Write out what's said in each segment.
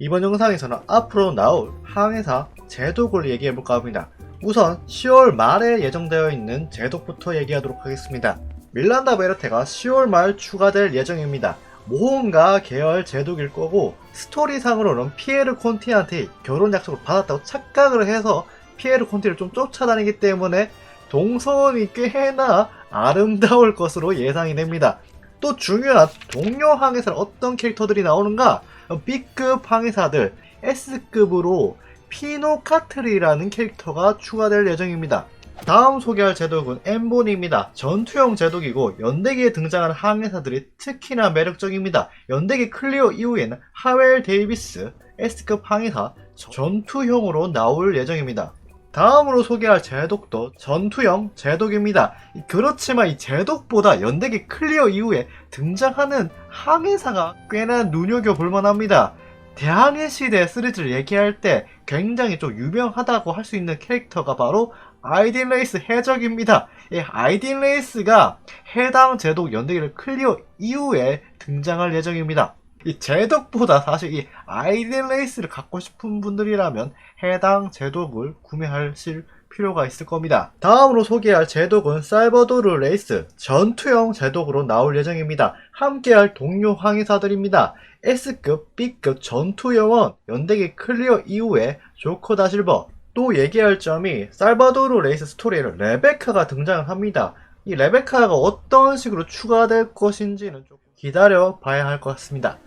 이번 영상에서는 앞으로 나올 항해사 제독을 얘기해볼까 합니다. 우선 10월 말에 예정되어 있는 제독부터 얘기하도록 하겠습니다. 밀란다 베르테가 10월 말 추가될 예정입니다. 모험가 계열 제독일 거고 스토리상으로는 피에르 콘티한테 결혼 약속을 받았다고 착각을 해서 피에르 콘티를 좀 쫓아다니기 때문에 동선이 꽤나 아름다울 것으로 예상이 됩니다. 또 중요한 동료 항해사는 어떤 캐릭터들이 나오는가? 어, B급 항해사들 S급으로 피노카트리라는 캐릭터가 추가될 예정입니다. 다음 소개할 제독은 엠본입니다. 전투형 제독이고 연대기에 등장하는 항해사들이 특히나 매력적입니다. 연대기 클리어 이후에는 하웰 데이비스 S급 항해사 전투형으로 나올 예정입니다. 다음으로 소개할 제독도 전투형 제독입니다. 그렇지만 이 제독보다 연대기 클리어 이후에 등장하는 항해사가 꽤나 눈여겨 볼 만합니다. 대항해 시대 시리즈를 얘기할 때 굉장히 좀 유명하다고 할 수 있는 캐릭터가 바로 아이딘 레이스 해적입니다. 이 아이딘 레이스가 해당 제독 연대기를 클리어 이후에 등장할 예정입니다. 이 제독보다 사실 이 아이딘 레이스를 갖고 싶은 분들이라면 해당 제독을 구매하실 필요가 있을 겁니다. 다음으로 소개할 제독은 살버도르 레이스 전투형 제독으로 나올 예정입니다. 함께할 동료 항해사들입니다. S급, B급 전투요원 연대기 클리어 이후에 조커 다 실버 또 얘기할 점이 살바도르 레이스 스토리에는 레베카가 등장을 합니다. 이 레베카가 어떤 식으로 추가될 것인지는 좀 기다려 봐야 할 것 같습니다.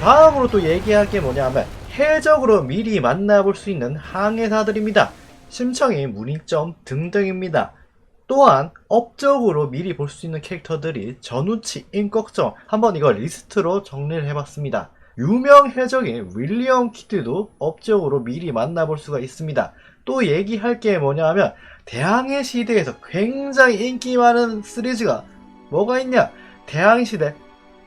다음으로 또 얘기할 게 뭐냐면 해적으로 미리 만나볼 수 있는 항해사들입니다. 심청이 문익점 등등입니다. 또한 업적으로 미리 볼 수 있는 캐릭터들이 전우치 인꺽정 한번 이거 리스트로 정리를 해봤습니다. 유명 해적인 윌리엄 키드도 업적으로 미리 만나볼 수가 있습니다. 또 얘기할 게 뭐냐면 대항해 시대에서 굉장히 인기 많은 시리즈가 뭐가 있냐? 대항해 시대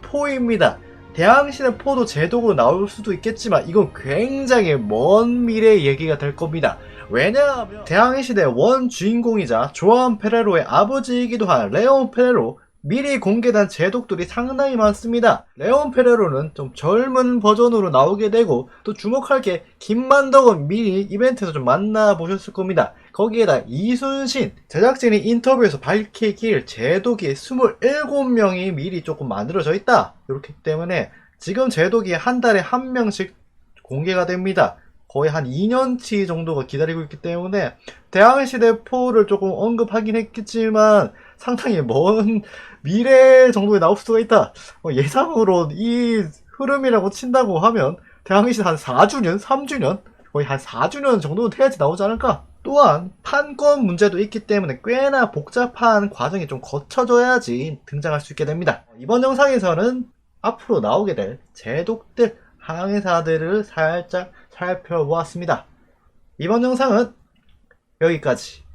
4입니다. 대항시대 4도 제독으로 나올 수도 있겠지만 이건 굉장히 먼 미래의 얘기가 될 겁니다. 왜냐하면 대항해 시대 원 주인공이자 조안 페레로의 아버지이기도 한 레온 페레로 미리 공개된 제독들이 상당히 많습니다. 레온 페레로는 좀 젊은 버전으로 나오게 되고 또 주목할 게 김만덕은 미리 이벤트에서 좀 만나보셨을 겁니다. 거기에다 이순신 제작진이 인터뷰에서 밝히길 제독이 27명이 미리 조금 만들어져 있다. 이렇기 때문에 지금 제독이 한 달에 한 명씩 공개가 됩니다. 거의 한 2년치 정도가 기다리고 있기 때문에 대항해 시대 4를 조금 언급하긴 했겠지만 상당히 먼 미래 정도에 나올 수가 있다. 어, 예상으로 이 흐름이라고 친다고 하면 대항해 시대 한 4주년, 3주년 거의 한 4주년 정도는 돼야지 나오지 않을까? 또한 판권 문제도 있기 때문에 꽤나 복잡한 과정이 좀 거쳐져야지 등장할 수 있게 됩니다. 이번 영상에서는 앞으로 나오게 될 제독들 항해사들을 살짝 살펴보았습니다. 이번 영상은 여기까지.